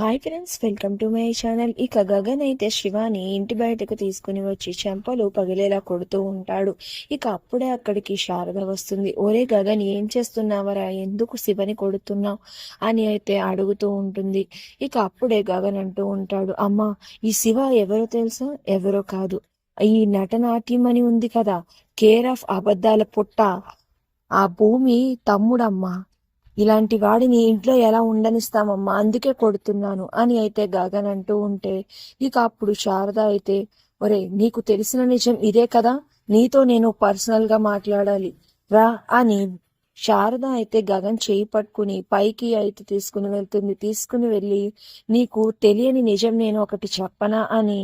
Hi friends welcome to my channel ఇక గగన్ అయితే శివాని ఇంటి బయటకు తీసుకుని వచ్చి చెంపలు పగిలేలా కొడుతూ ఉంటాడు. ఇక అప్పుడే అక్కడికి శారద వస్తుంది. ఒరే గగన్ ఏం చేస్తున్నావరా? ఎందుకు శివని కొడుతున్నావు? అని అయితే అడుగుతూ ఉంటుంది. ఇక అప్పుడే గగన్ అంటూ ఉంటాడు అమ్మా ఈ శివ ఎవరో తెలుసా? ఎవరో కాదు. ఈ నటనాట్యం అని ఉంది కదా. కేర్ ఆఫ్ అబద్ధాల పుట్ట. ఆ భూమి తమ్ముడమ్మా. ఇలాంటి వాడిని ఇంట్లో ఎలా ఉండనిస్తామమ్మా? అందుకే కొడుతున్నాను అని అయితే గగన్ అంటూ ఉంటే ఇక అప్పుడు శారద అయితే ఒరే నీకు తెలిసిన నిజం ఇదే కదా? నీతో నేను పర్సనల్గా మాట్లాడాలి. రా అని శారద అయితే గగన్ చేయి పట్టుకుని పైకి అయితే తీసుకుని వెళ్తుంది. తీసుకుని వెళ్ళి నీకు తెలియని నిజం నేను ఒకటి చెప్పనా అని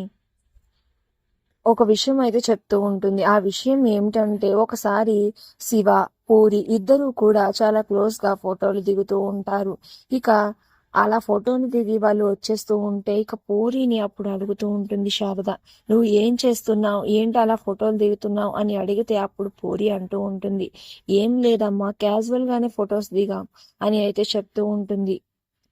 ఒక విషయం అయితే చెప్తూ ఉంటుంది. ఆ విషయం ఏమిటంటే ఒకసారి శివ పూరి ఇద్దరు కూడా చాలా క్లోజ్గా ఫోటోలు దిగుతూ ఉంటారు. ఇక అలా ఫోటోని దిగి వాళ్ళు వచ్చేస్తూ ఉంటే ఇక పూరిని అప్పుడు అడుగుతూ ఉంటుంది శారద నువ్వు ఏం చేస్తున్నావు? ఏంటి అలా ఫోటోలు దిగుతున్నావు? అని అడిగితే అప్పుడు పూరి అంటూ ఉంటుంది. ఏం లేదమ్మా క్యాజువల్ గానే ఫొటోస్ దిగాం అని అయితే చెప్తూ ఉంటుంది.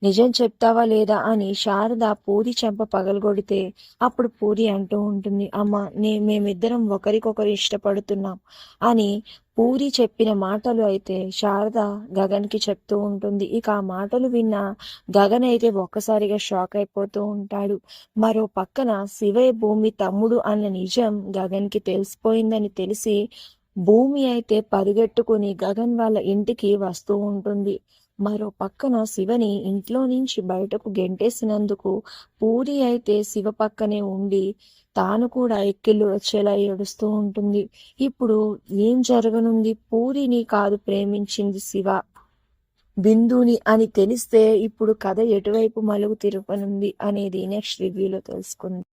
నిజం చెప్తావా లేదా అని శారద పూరి చెంప పగలగొడితే అప్పుడు పూరి అంటూ ఉంటుంది అమ్మ నే మేమిద్దరం ఒకరికొకరు ఇష్టపడుతున్నాం అని పూరి చెప్పిన మాటలు అయితే శారద గగన్కి చెప్తూ ఉంటుంది. ఇక ఆ మాటలు విన్న గగన్ అయితే ఒక్కసారిగా షాక్ అయిపోతూ ఉంటాడు. మరో పక్కన శివయ్య భూమి తమ్ముడు అన్న నిజం గగన్కి తెలిసిపోయిందని తెలిసి భూమి అయితే పరిగెట్టుకుని గగన్ వాళ్ళ ఇంటికి వస్తూ ఉంటుంది. మరో పక్కన శివని ఇంట్లో నుంచి బయటకు గెంటేసినందుకు పూరి అయితే శివ పక్కనే ఉండి తాను కూడా ఎక్కిళ్ళు వచ్చేలా ఏడుస్తూ ఉంటుంది. ఇప్పుడు ఏం జరగనుంది? పూరిని కాదు ప్రేమించింది శివ. బిందుని అని తెలిస్తే ఇప్పుడు కథ ఎటువైపు మలుగు తిరుపనుంది అనేది నెక్స్ట్ రివ్యూలో తెలుసుకుంది.